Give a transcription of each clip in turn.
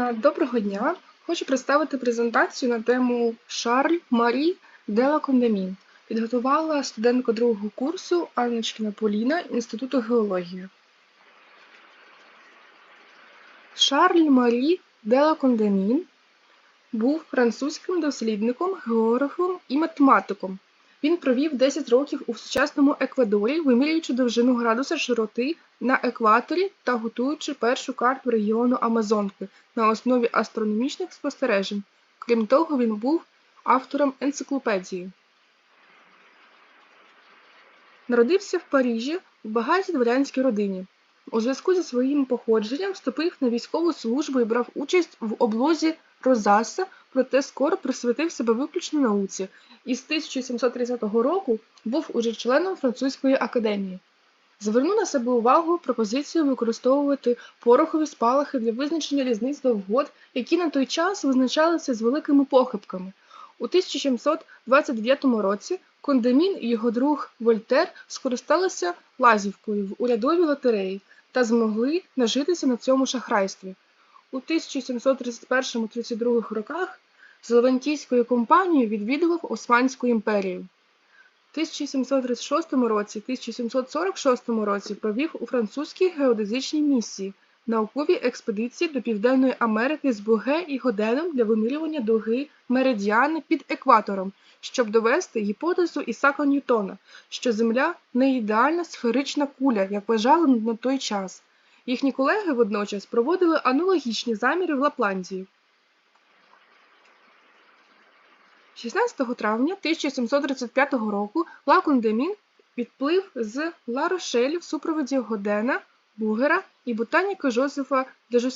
Доброго дня! Хочу представити презентацію на тему Шарль Марі де ла Кондамін. Підготувала студентка другого курсу Анночкіна Поліна Інституту геології. Шарль Марі де ла Кондамін був французьким дослідником, географом і математиком. Він провів 10 років у сучасному Еквадорі, вимірюючи довжину градуса широти на екваторі та готуючи першу карту регіону Амазонки на основі астрономічних спостережень. Крім того, він був автором енциклопедії. Народився в Парижі в багатій дворянській родині. У зв'язку зі своїм походженням вступив на військову службу і брав участь в облозі Розаса, проте скоро присвятив себе виключно науці і з 1730 року був уже членом французької академії. Звернув на себе увагу пропозицію використовувати порохові спалахи для визначення різниць довгод, які на той час визначалися з великими похибками. У 1729 році Кондемін і його друг Вольтер скористалися лазівкою в урядовій лотереї та змогли нажитися на цьому шахрайстві. У 1731-32 роках з Левантійською компанією відвідував Османську імперію. В 1736 році 1746 році провів у французькій геодезичній місії наукові експедиції до Південної Америки з Буге і Годеном для вимірювання дуги меридіани під екватором, щоб довести гіпотезу Ісака Ньютона, що Земля не ідеальна сферична куля, як вважали на той час. Їхні колеги водночас проводили аналогічні заміри в Лапландії. 16 травня 1735 року Лакон Демін відплив з Ла Рошель в супроводі Годена, Бугера і ботаніка Жозефа де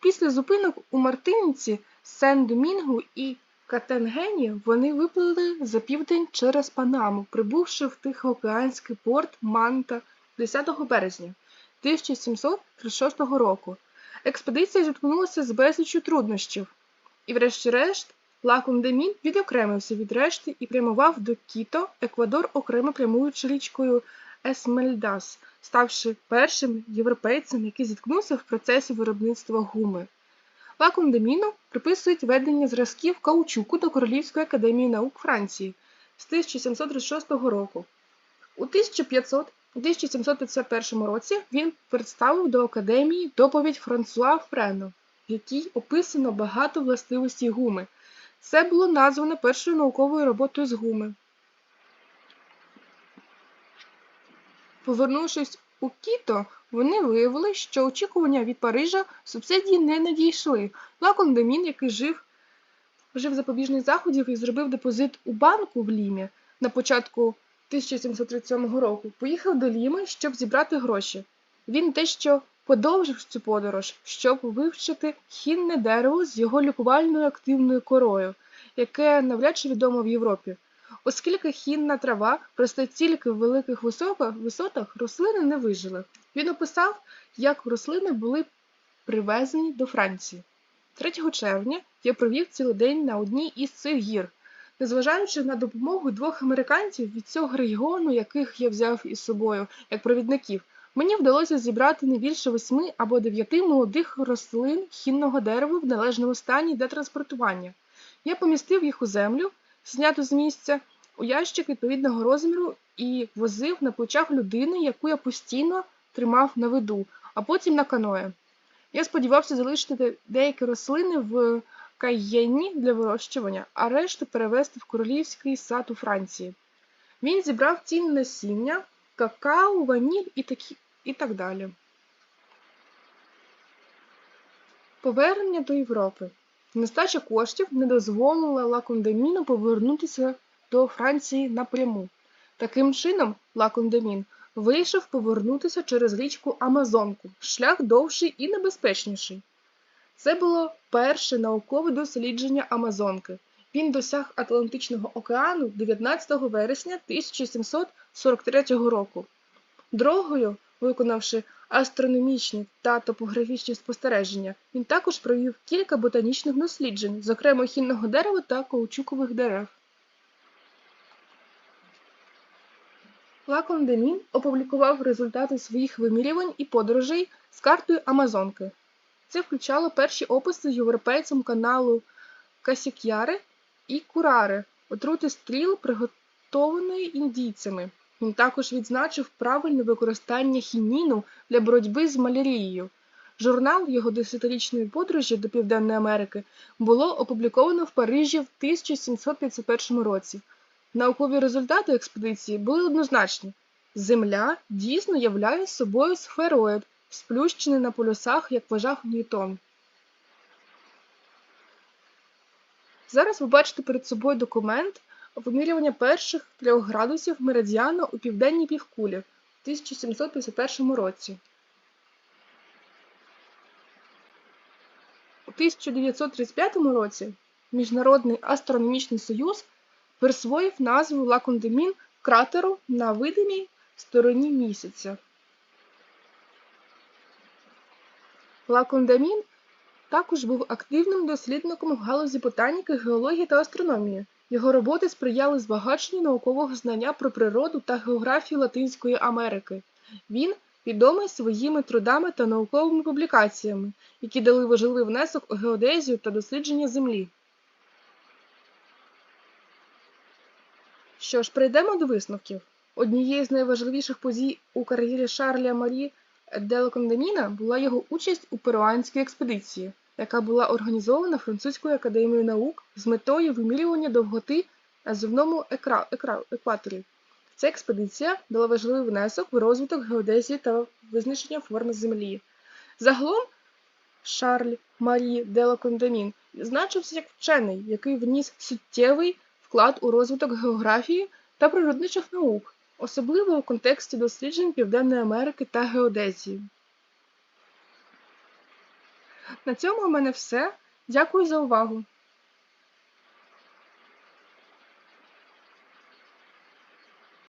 Після зупинок у Мартиніці, Сен-Домінгу і Катенгені вони виплили за південь через Панаму, прибувши в Тихоокеанський порт Манта 10 березня. 1736 року. Експедиція зіткнулася з безліччю труднощів, і, врешті-решт, Лакундемін відокремився від решти і прямував до Кіто, Еквадор, окремо прямуючи річкою Есмельдас, ставши першим європейцем, який зіткнувся в процесі виробництва гуми. Лакундеміну приписують ведення зразків каучуку до Королівської академії наук Франції з 1736 року. У 1500 у 1751 році він представив до академії доповідь Франсуа Френо, в якій описано багато властивостей гуми. Це було названо першою науковою роботою з гуми. Повернувшись у Кіто, вони виявили, що очікування від Парижа субсидії не надійшли. Лакон Демін, який жив жив запобіжних заходів і зробив депозит у банку в Лімі на початку 1737 року поїхав до Ліми, щоб зібрати гроші. Він дещо подовжив цю подорож, щоб вивчити хінне дерево з його лікувальною активною корою, яке навряд чи відомо в Європі. Оскільки хінна трава росте тільки в великих висотах, рослини не вижили. Він описав, як рослини були привезені до Франції. 3 червня я провів цілий день на одній із цих гір, Незважаючи на допомогу двох американців від цього регіону, яких я взяв із собою як провідників, мені вдалося зібрати не більше восьми або дев'яти молодих рослин хінного дерева в належному стані для транспортування. Я помістив їх у землю, зняту з місця, у ящик відповідного розміру і возив на плечах людини, яку я постійно тримав на виду, а потім на каное. Я сподівався залишити деякі рослини в Кайєнні для вирощування, а решту перевезти в королівський сад у Франції. Він зібрав цінне насіння, какао, ваніль і, такі, і так далі. Повернення до Європи. Нестача коштів не дозволила Лакондеміну повернутися до Франції напряму. Таким чином, Лакондемін вирішив повернутися через річку Амазонку, шлях довший і небезпечніший. Це було перше наукове дослідження Амазонки. Він досяг Атлантичного океану 19 вересня 1743 року. Другою, виконавши астрономічні та топографічні спостереження, він також провів кілька ботанічних досліджень, зокрема хінного дерева та каучукових дерев. Лакон Демін опублікував результати своїх вимірювань і подорожей з картою Амазонки. Це включало перші описи європейцям каналу Касікяри і Курари, отрути стріл, приготованої індійцями. Він також відзначив правильне використання хініну для боротьби з малярією. Журнал його десятирічної подорожі до Південної Америки було опубліковано в Парижі в 1751 році. Наукові результати експедиції були однозначні. Земля дійсно являє собою сфероїд, сплющений на полюсах, як вважав Ньютон. Зараз ви бачите перед собою документ вимірювання перших трьох градусів меридіану у південній півкулі в 1751 році. У 1935 році Міжнародний астрономічний союз присвоїв назву Лакондемін кратеру на видимій стороні місяця. Лакондамін також був активним дослідником в галузі ботаніки, геології та астрономії. Його роботи сприяли збагаченню наукового знання про природу та географію Латинської Америки. Він відомий своїми трудами та науковими публікаціями, які дали важливий внесок у геодезію та дослідження Землі. Що ж, перейдемо до висновків. Однією з найважливіших подій у кар'єрі Шарля Марі де Кондаміна була його участь у перуанській експедиції, яка була організована Французькою академією наук з метою вимірювання довготи на земному екваторі. Ця експедиція дала важливий внесок в розвиток геодезії та визначення форми Землі. Загалом Шарль Марі де Кондамін відзначився як вчений, який вніс суттєвий вклад у розвиток географії та природничих наук, особливо у контексті досліджень Південної Америки та геодезії. На цьому у мене все. Дякую за увагу!